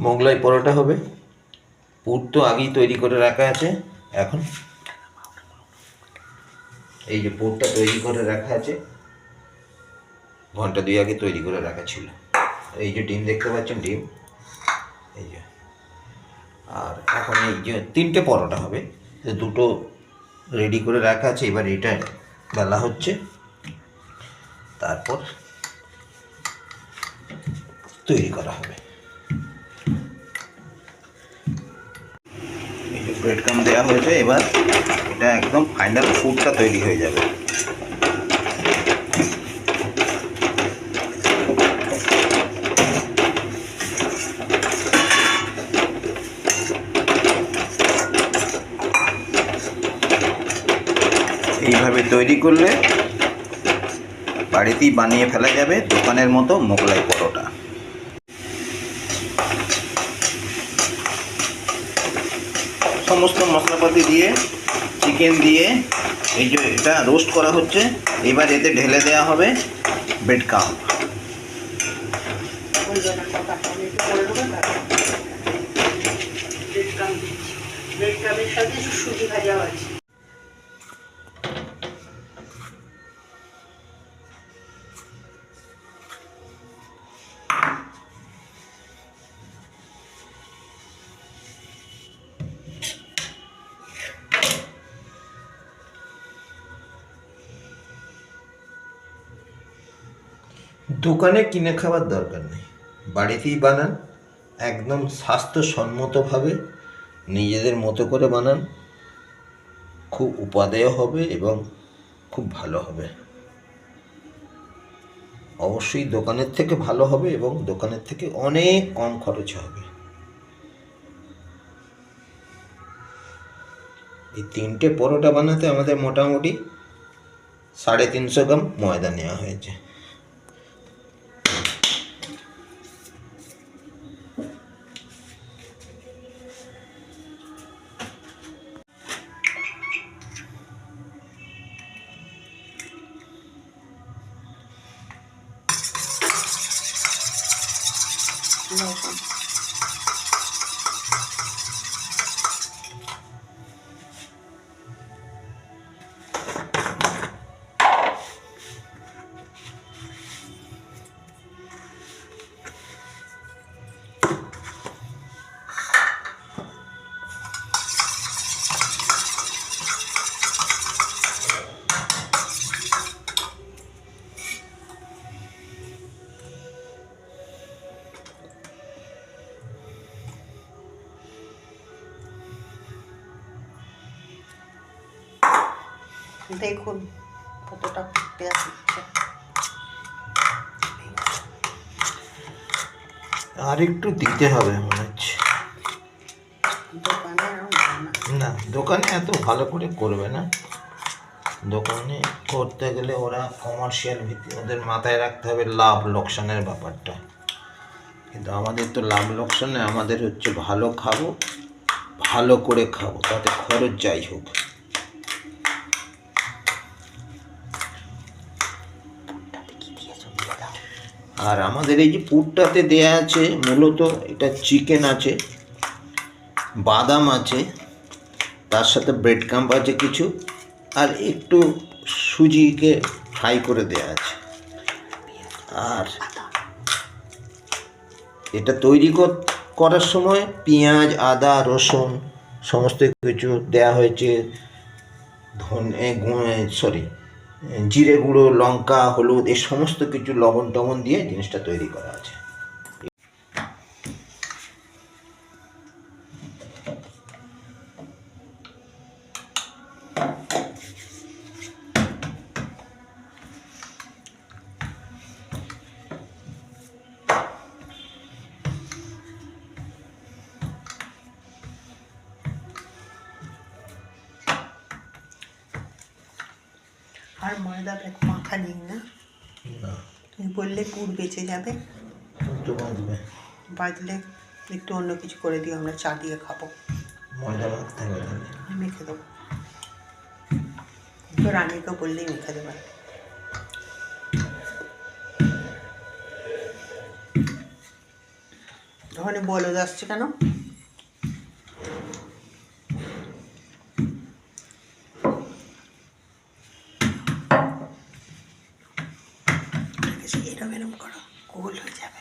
মোগলাই পরোটা হবে। পুর তো আগেই তৈরি করে রাখা আছে। এখন এই যে পুরটা তৈরি করে রাখা আছে। ঘণ্টা দুই আগে তৈরি করে রাখা ছিল। এই যে ডিম দেখতে পাচ্ছেন ডিম। এই যে। আর এখন এই যে তিনটে পরোটা হবে। দুটো রেডি করে রাখা আছে। এবার এটা বেলা হচ্ছে। তারপর তৈরি করা হবে। এই ব্রেড কাম দেওয়া হয়েছে, এবার এটা একদম ফাইনাল ফুডটা তৈরি হয়ে যাবে। এইভাবে তৈরি করলে বাড়িতেই বানিয়ে ফেলা যাবে দোকানের মতো মোগলাই পরোটা। সমস্ত মশলাপাতি দিয়ে চিকেন দিয়ে, এই যে এটা রোস্ট করা হচ্ছে, এবার এতে ঢেলে দেওয়া হবে সুজি ভাজাও আছে। দোকানে কিনে খাবার দরকার নেই। বাড়িতেই বানান, একদম স্বাস্থ্যসম্মতভাবে নিজেদের মতো করে বানান। খুব উপাদেয় হবে এবং খুব ভালো হবে। অবশ্যই দোকানের থেকে ভালো হবে এবং দোকানের থেকে অনেক কম খরচ হবে। এই তিনটে পরোটা বানাতে আমাদের মোটামুটি সাড়ে তিনশো গ্রাম ময়দা নেওয়া হয়েছে। দেখুন কতটা ফুটে আসছে। আর একটু দিতে হবে মনে হচ্ছে। না। না দোকানে এত ভালো করে করবে না। দোকানে করতে গেলে ওরা কমার্শিয়াল ভিত্তি ওদের মাথায় রাখতে হবে লাভ লোকসানের ব্যাপারটা। কিন্তু আমাদের তো লাভ লোকসানে আমাদের হচ্ছে ভালো খাব ভালো করে খাব তাতে খরচ যাই হোক। আর আমাদের এই যে পুরটাতে দেয়া আছে মূলত এটা চিকেন আছে, বাদাম আছে, তার সাথে ব্রেড কাম্প আছে কিছু, আর একটু সুজিকে ফ্রাই করে দেয়া আছে। আর এটা তৈরি কর- করার সময় পেঁয়াজ, আদা, রসুন, সমস্ত কিছু দেয়া হয়েছে, ধনে সরি জিরে গুঁড়ো লঙ্কা হলুদ এই সমস্ত কিছু লবণ টবণ দিয়ে জিনিসটা তৈরি করা আছে। আর ময়দা মাখা নিন না। তুমি বললে পুর বেঁচে যাবে। বাজলে একটু অন্য কিছু করে দিও আমরা চা দিয়ে খাব। ময়দা মাখতে হবে মেখে দেবো। তো রানীকে বললেই মেখে দেবে। ওখানে বলদ আসছে কেন? এরম এরম করো গোল হয়ে যাবে।